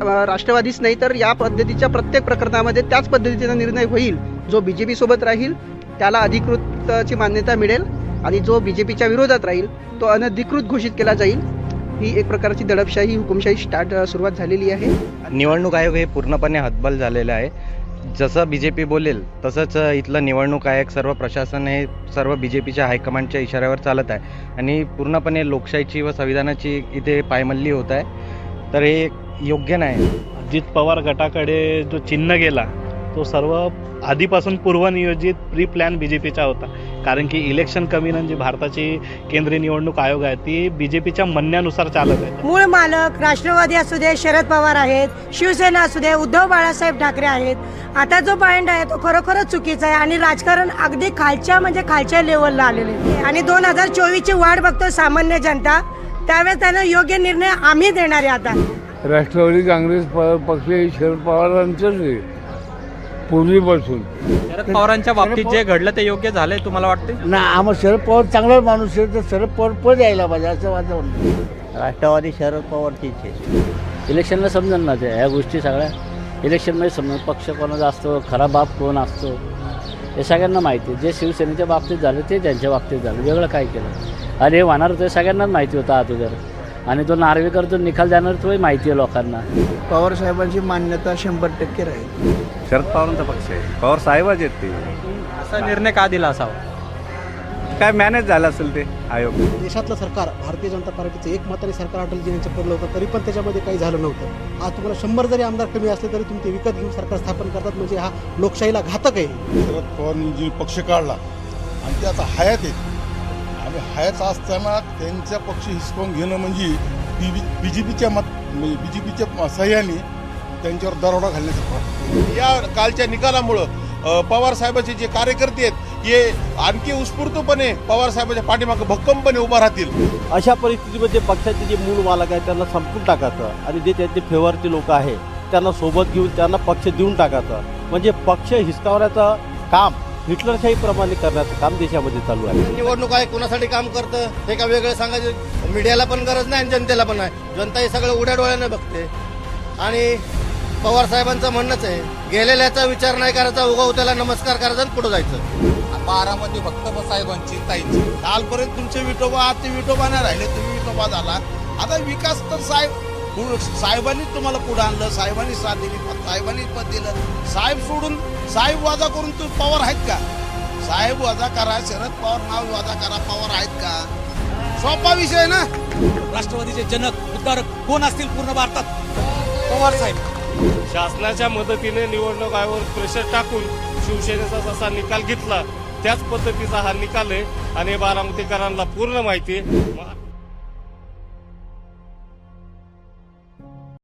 राष्ट्रवादीच नाही तर या पद्धतीच्या प्रत्येक प्रकरणामध्ये त्याच पद्धतीचा निर्णय होईल जो बी जे पीसोबत राहील त्याला अधिकृतची मान्यता मिळेल आणि जो बी जे पीच्या विरोधात राहील तो अनधिकृत घोषित केला जाईल. ही एक प्रकारची दडपशाही हुकुमशाही स्टार्ट सुरुवात झालेली आहे. निवडणूक आयोग हे पूर्णपणे हतबल झालेलं आहे. जसं बी जे पी बोलेल तसंच इथलं निवडणूक आयोग सर्व प्रशासन हे सर्व बी जे पीच्या हायकमांडच्या इशाऱ्यावर चालत आहे. आणि पूर्णपणे लोकशाहीची व संविधानाची इथे पायमल्ली होत आहे. तर हे योग्य नाही. अजित पवार गटाकडे जो चिन्ह गेला तो सर्व आधीपासून पूर्वनियोजित प्री प्लॅन बी जे पीचा होता. कारण की इलेक्शन कमिशन जी भारताची केंद्रीय निवडणूक आयोग आहे ती बी जे पीच्या म्हणण्यानुसार चालत आहे. मूळ मालक राष्ट्रवादी असू दे शरद पवार आहेत शिवसेना असू दे उद्धव बाळासाहेब ठाकरे आहेत. आता जो पॉईंट आहे तो खरोखरच चुकीचा आहे आणि राजकारण अगदी खालच्या म्हणजे खालच्या लेवलला आलेले आहे. आणि दोन हजार चोवीसची वाट बघतो सामान्य जनता. त्यावेळेस त्यांना योग्य निर्णय आम्ही देणार आहे आता. राष्ट्रवादी काँग्रेस प- पक्ष हे शरद पवारांचंच आहे. पूर्वीपासून. शरद पवारांच्या बाबतीत जे घडलं ते योग्य झालंय तुम्हाला वाटते ना आम्हाला शरद पवार चांगला माणूस आहे तर शरद पवार पद यायला पाहिजे असं माझं म्हणणं. राष्ट्रवादी शरद पवारचीच आहे. इलेक्शनला समजेल ना ते ह्या गोष्टी सगळ्या. इलेक्शनमध्ये समजा पक्ष कोणाचा असतो खरा बाप कोण असतो हे सगळ्यांना माहिती आहे. जे शिवसेनेच्या बाबतीत झालं ते त्यांच्या बाबतीत झालं वेगळं काय केलं? आणि हे होणार ते सगळ्यांनाच माहिती होतं अगोदर. आणि तो नार्वेकर जो निकाल देणार तोही माहिती आहे लोकांना. पवार साहेबांची मान्यता शंभर टक्के राहील. शरद पवारांचा पक्ष आहे. पवार साहेबच आहेत ते. असा निर्णय का दिला असावा? काय मॅनेज झालं असेल ते आयोग? देशातलं सरकार भारतीय जनता पार्टीचं एक मताने सरकार अटलजी यांचं पडलं होतं तरी पण त्याच्यामध्ये काही झालं नव्हतं. आज तुम्हाला शंभर जरी आमदार कमी असले तरी तुम्ही ते विकत घेऊन सरकार स्थापन करतात म्हणजे हा लोकशाहीला घातक आहे. शरद पवारांनी जे पक्ष काढला आणि ते आता हयात आहेत आणि हयात असताना त्यांचा पक्ष हिसकावून घेणं म्हणजे बी बी जे पीच्या मत म्हणजे बी जे पीच्या सह्याने त्यांच्यावर दरोडा घालण्याचं प्रयत्न. या कालच्या निकालामुळं अ, पवार साहेबाचे जे कार्यकर्ते आहेत हे आणखी उत्स्फूर्तपणे पवार साहेबाच्या पाठीमागे भक्कमपणे उभा राहतील अशा परिस्थितीमध्ये पक्षाचे जे मूळ मालक आहेत त्यांना संपून टाकायचं आणि जे त्यांचे फेवरचे लोक आहे त्यांना सोबत घेऊन त्यांना पक्ष देऊन टाकायचं म्हणजे पक्ष हिसकावण्याचं काम हिटलरशाहीप्रमाणे करण्याचं काम देशामध्ये चालू आहे. निवडणूक आहे कोणासाठी काम करतं हे का वेगळं सांगायचं? मीडियाला पण गरज नाही आणि जनतेला पण नाही. जनता हे सगळं उड्या डोळ्याने बघते. आणि पवार साहेबांचं म्हणणंच आहे गेलेल्याचा विचार नाही करायचा उगाव त्याला नमस्कार करायचा आणि पुढे जायचं. बारामध्ये फक्त साहेबांची ताईची. कालपर्यंत तुमचे विठोबा आज ते विठोबा नाही राहिले तुम्ही विठोबा झाला आता विकास तर साहेब साहेबांनीच तुम्हाला पुढे आणलं साहेबांनी साथ दिली साहेबांनी पद दिलं. साहेब सोडून साहेब वाजा करून तू पवार आहेत का? साहेब वाजा करा शरद पवार नाव वाजा करा पवार आहेत का? सोपा विषय आहे ना? राष्ट्रवादीचे जनक उद्धारक कोण असतील पूर्ण भारतात? पवार साहेब. शासनाच्या मदतीने निवडणूक आयोगावर प्रेशर टाकून शिवसेनेचा जसा निकाल घेतला त्याच पद्धतीचा हा निकाल आहे. आणि बारामतीकरांना पूर्ण माहिती आहे.